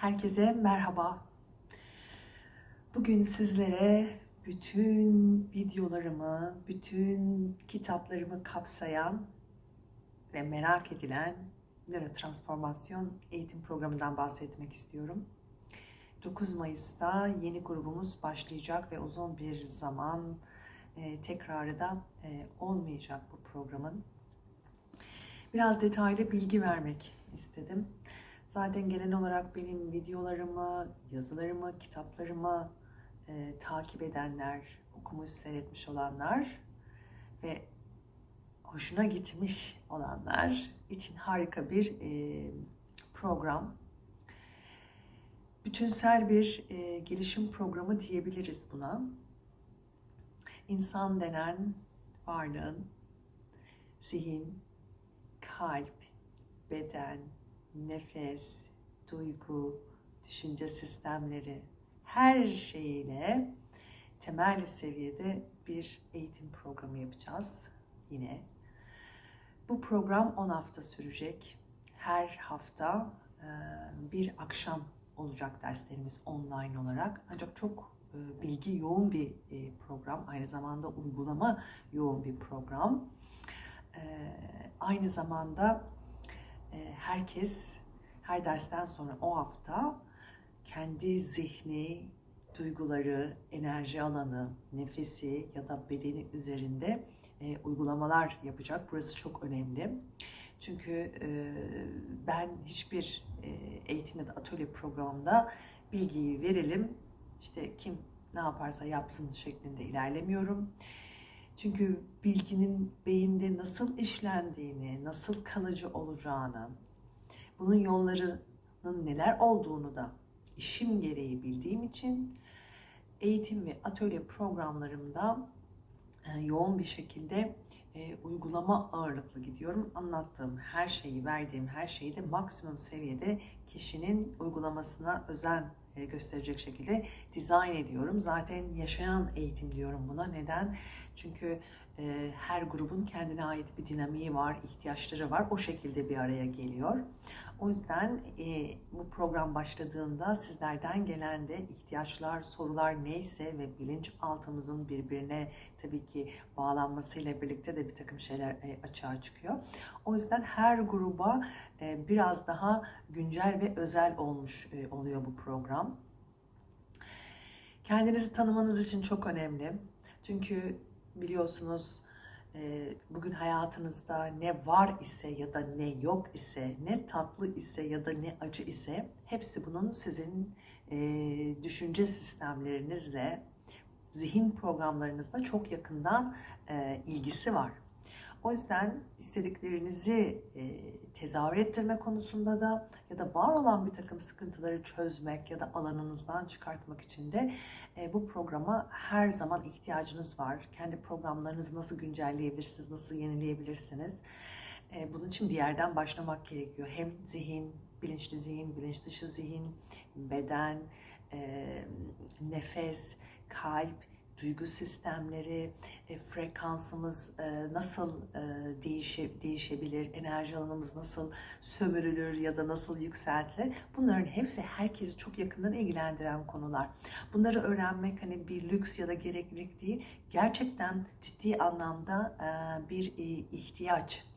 Herkese merhaba. Bugün sizlere bütün videolarımı, bütün kitaplarımı kapsayan ve merak edilen nörotransformasyon eğitim programından bahsetmek istiyorum. 9 Mayıs'ta yeni grubumuz başlayacak ve uzun bir zaman e, tekrarı da e, olmayacak bu programın. Biraz detaylı bilgi vermek istedim. Zaten genel olarak benim videolarımı, yazılarımı, kitaplarımı e, takip edenler, okumuş, seyretmiş olanlar ve hoşuna gitmiş olanlar için harika bir e, program. Bütünsel bir e, gelişim programı diyebiliriz buna. İnsan denen varlığın zihin, kalp, beden, nefes, duygu, düşünce sistemleri her şeyiyle temel seviyede bir eğitim programı yapacağız yine. Bu program 10 hafta sürecek. Her hafta e, bir akşam olacak derslerimiz online olarak. Ancak çok e, bilgi yoğun bir e, program. Aynı zamanda uygulama yoğun bir program. Aynı zamanda herkes her dersten sonra o hafta kendi zihni, duyguları, enerji alanı, nefesi ya da bedeni üzerinde e, uygulamalar yapacak. Burası çok önemli. Çünkü e, ben hiçbir e, eğitim ya da atölye programında bilgiyi verelim, işte kim ne yaparsa yapsın şeklinde ilerlemiyorum. Çünkü bilginin beyinde nasıl işlendiğini, nasıl kalıcı olacağını, bunun yollarının neler olduğunu da işim gereği bildiğim için eğitim ve atölye programlarımda e, yoğun bir şekilde e, uygulama ağırlıklı gidiyorum. Anlattığım her şeyi, verdiğim her şeyi de maksimum seviyede kişinin uygulamasına özen gösterecek şekilde dizayn ediyorum. Zaten yaşayan eğitim diyorum buna. Neden? Çünkü e, her grubun kendine ait bir dinamiği var, ihtiyaçları var. O şekilde bir araya geliyor. O yüzden e, bu program başladığında sizlerden gelen de ihtiyaçlar, sorular neyse ve bilinçaltımızın birbirine tabii ki bağlanmasıyla birlikte de bir takım şeyler e, açığa çıkıyor. O yüzden her gruba e, biraz daha güncel ve özel olmuş e, oluyor bu program. Kendinizi tanımanız için çok önemli. Çünkü biliyorsunuz e, bugün hayatınızda ne var ise ya da ne yok ise, ne tatlı ise ya da ne acı ise hepsi bunun sizin e, düşünce sistemlerinizle, zihin programlarınızla çok yakından e, ilgisi var. O yüzden istediklerinizi e, tezahür ettirme konusunda da ya da var olan bir takım sıkıntıları çözmek ya da alanınızdan çıkartmak için de e, bu programa her zaman ihtiyacınız var. Kendi programlarınızı nasıl güncelleyebilirsiniz, nasıl yenileyebilirsiniz? E, bunun için bir yerden başlamak gerekiyor. Hem zihin, bilinçli zihin, bilinç dışı zihin, beden, e, nefes, kalp, duygu sistemleri, e, frekansımız e, nasıl e, değişe, değişebilir, enerji alanımız nasıl sömürülür ya da nasıl yükseltilir. Bunların hepsi herkesi çok yakından ilgilendiren konular. Bunları öğrenmek hani bir lüks ya da gereklilik değil, gerçekten ciddi anlamda e, bir e, ihtiyaç.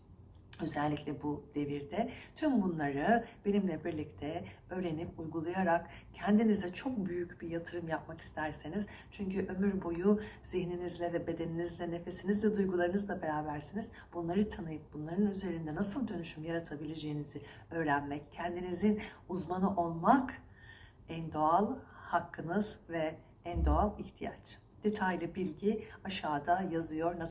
Özellikle bu devirde tüm bunları benimle birlikte öğrenip uygulayarak kendinize çok büyük bir yatırım yapmak isterseniz çünkü ömür boyu zihninizle ve bedeninizle, nefesinizle, duygularınızla berabersiniz. Bunları tanıyıp bunların üzerinde nasıl dönüşüm yaratabileceğinizi öğrenmek, kendinizin uzmanı olmak en doğal hakkınız ve en doğal ihtiyaç. Detaylı bilgi aşağıda yazıyor.